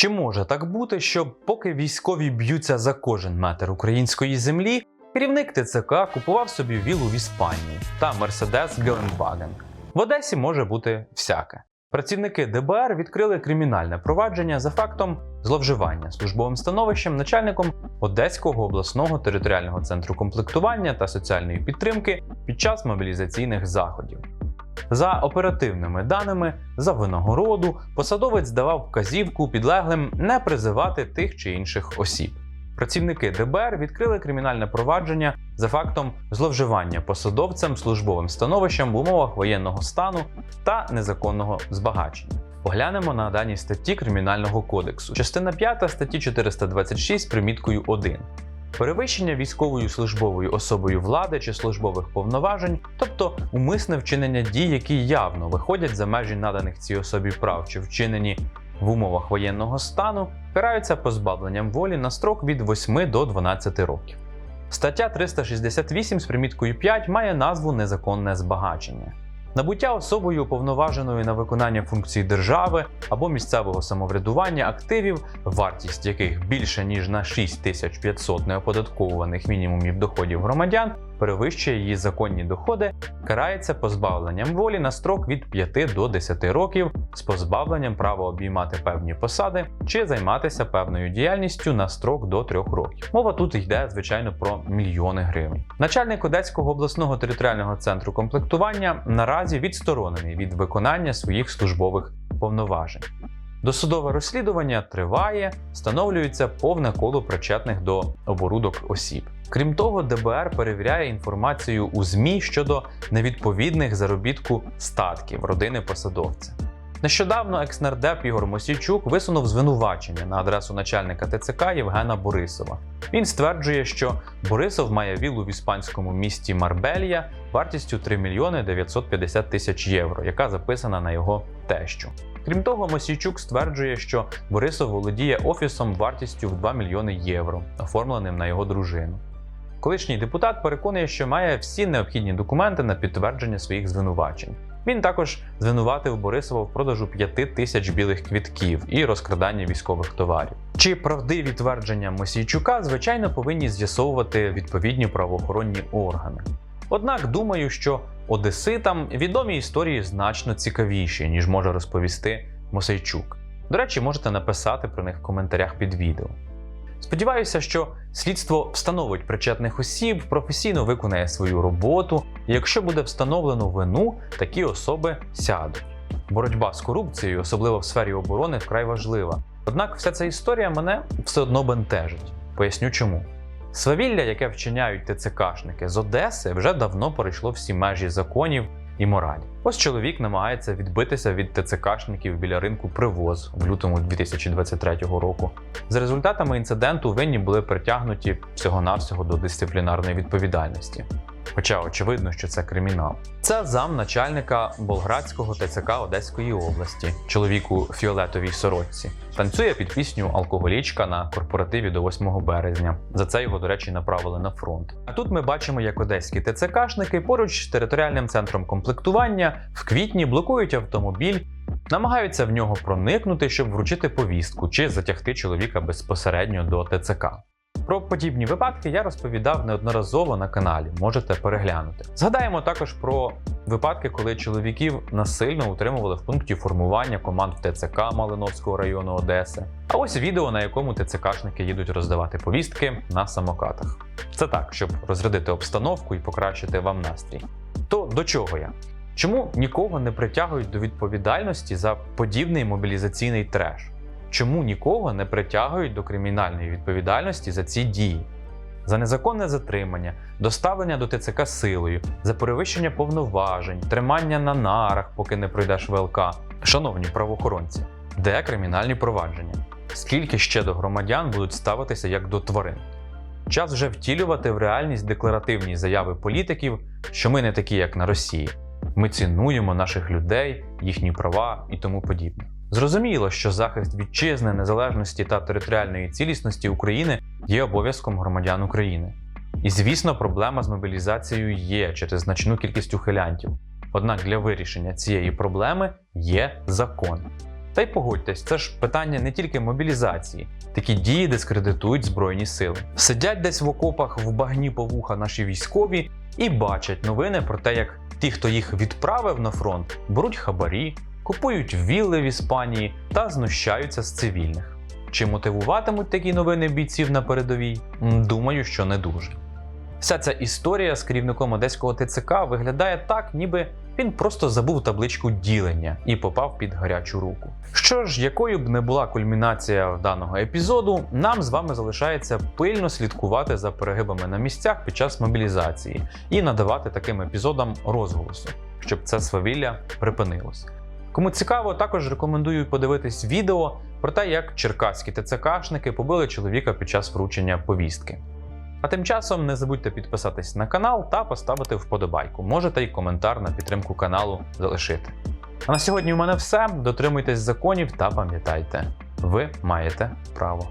Чи може так бути, що поки військові б'ються за кожен метр української землі, керівник ТЦК купував собі вілу в Іспанії та Мерседес Геленваген? В Одесі може бути всяке. Працівники ДБР відкрили кримінальне провадження за фактом зловживання службовим становищем начальником Одеського обласного територіального центру комплектування та соціальної підтримки під час мобілізаційних заходів. За оперативними даними, за винагороду посадовець давав вказівку підлеглим не призивати тих чи інших осіб. Працівники ДБР відкрили кримінальне провадження за фактом зловживання посадовцем службовим становищем в умовах воєнного стану та незаконного збагачення. Поглянемо на дані статті Кримінального кодексу. Частина 5 статті 426 з приміткою 1. Перевищення військовою службовою особою влади чи службових повноважень, тобто умисне вчинення дій, які явно виходять за межі наданих цій особі прав чи вчинені в умовах воєнного стану, караються позбавленням волі на строк від 8 до 12 років. Стаття 368 з приміткою 5 має назву Незаконне збагачення. Набуття особою уповноваженою на виконання функцій держави або місцевого самоврядування активів, вартість яких більше ніж на 6500 неоподатковуваних мінімумів доходів громадян, перевищує її законні доходи, карається позбавленням волі на строк від 5 до 10 років з позбавленням права обіймати певні посади чи займатися певною діяльністю на строк до 3 років. Мова тут йде, звичайно, про мільйони гривень. Начальник Одеського обласного територіального центру комплектування наразі відсторонений від виконання своїх службових повноважень. Досудове розслідування триває, встановлюється повне коло причетних до оборудок осіб. Крім того, ДБР перевіряє інформацію у ЗМІ щодо невідповідних заробітку статків родини посадовця. Нещодавно екснардеп Ігор Мосійчук висунув звинувачення на адресу начальника ТЦК Євгена Борисова. Він стверджує, що Борисов має віллу в іспанському місті Марбелья вартістю 3 мільйони 950 тисяч євро, яка записана на його тещу. Крім того, Мосійчук стверджує, що Борисов володіє офісом вартістю в 2 мільйони євро, оформленим на його дружину. Колишній депутат переконує, що має всі необхідні документи на підтвердження своїх звинувачень. Він також звинуватив Борисова в продажу 5 тисяч білих квітків і розкраданні військових товарів. Чи правдиві твердження Мосійчука, звичайно, повинні з'ясовувати відповідні правоохоронні органи. Однак думаю, що одеситам відомі історії значно цікавіші, ніж може розповісти Мосейчук. До речі, можете написати про них в коментарях під відео. Сподіваюся, що слідство встановить причетних осіб, професійно виконає свою роботу, і якщо буде встановлено вину, такі особи сядуть. Боротьба з корупцією, особливо в сфері оборони, вкрай важлива. Однак вся ця історія мене все одно бентежить. Поясню чому. Свавілля, яке вчиняють ТЦКшники з Одеси, вже давно перейшло всі межі законів і мораль. Ось чоловік намагається відбитися від ТЦКшників біля ринку привоз в лютому 2023 року. За результатами інциденту винні були притягнуті всього-навсього до дисциплінарної відповідальності. Хоча очевидно, що це кримінал. Це зам начальника Болградського ТЦК Одеської області, чоловіку фіолетовій сорочці. Танцює під пісню Алкоголічка на корпоративі до 8 березня. За це його, до речі, направили на фронт. А тут ми бачимо, як одеські ТЦКшники поруч з територіальним центром комплектування в квітні блокують автомобіль. Намагаються в нього проникнути, щоб вручити повістку чи затягти чоловіка безпосередньо до ТЦК. Про подібні випадки я розповідав неодноразово на каналі, можете переглянути. Згадаємо також про випадки, коли чоловіків насильно утримували в пункті формування команд в ТЦК Малиновського району Одеси. А ось відео, на якому ТЦКшники їдуть роздавати повістки на самокатах. Це так, щоб розрядити обстановку і покращити вам настрій. То до чого я? Чому нікого не притягують до відповідальності за подібний мобілізаційний треш? Чому нікого не притягують до кримінальної відповідальності за ці дії? За незаконне затримання, доставлення до ТЦК силою, за перевищення повноважень, тримання на нарах, поки не пройдеш ВЛК. Шановні правоохоронці, де кримінальні провадження? Скільки ще до громадян будуть ставитися як до тварин? Час вже втілювати в реальність декларативні заяви політиків, що ми не такі, як на Росії. Ми цінуємо наших людей, їхні права і тому подібне. Зрозуміло, що захист вітчизни, незалежності та територіальної цілісності України є обов'язком громадян України. І звісно, проблема з мобілізацією є через значну кількість ухилянтів. Однак для вирішення цієї проблеми є закон. Та й погодьтесь, це ж питання не тільки мобілізації. Такі дії дискредитують Збройні сили. Сидять десь в окопах в багні по вуха наші військові і бачать новини про те, як ті, хто їх відправив на фронт, беруть хабарі, купують вілли в Іспанії та знущаються з цивільних. Чи мотивуватимуть такі новини бійців на передовій? Думаю, що не дуже. Вся ця історія з керівником одеського ТЦК виглядає так, ніби він просто забув табличку ділення і попав під гарячу руку. Що ж, якою б не була кульмінація даного епізоду, нам з вами залишається пильно слідкувати за перегибами на місцях під час мобілізації і надавати таким епізодам розголосу, щоб це свавілля припинилось. Кому цікаво, також рекомендую подивитись відео про те, як черкаські ТЦКшники побили чоловіка під час вручення повістки. А тим часом не забудьте підписатись на канал та поставити вподобайку. Можете й коментар на підтримку каналу залишити. А на сьогодні у мене все. Дотримуйтесь законів та пам'ятайте, ви маєте право.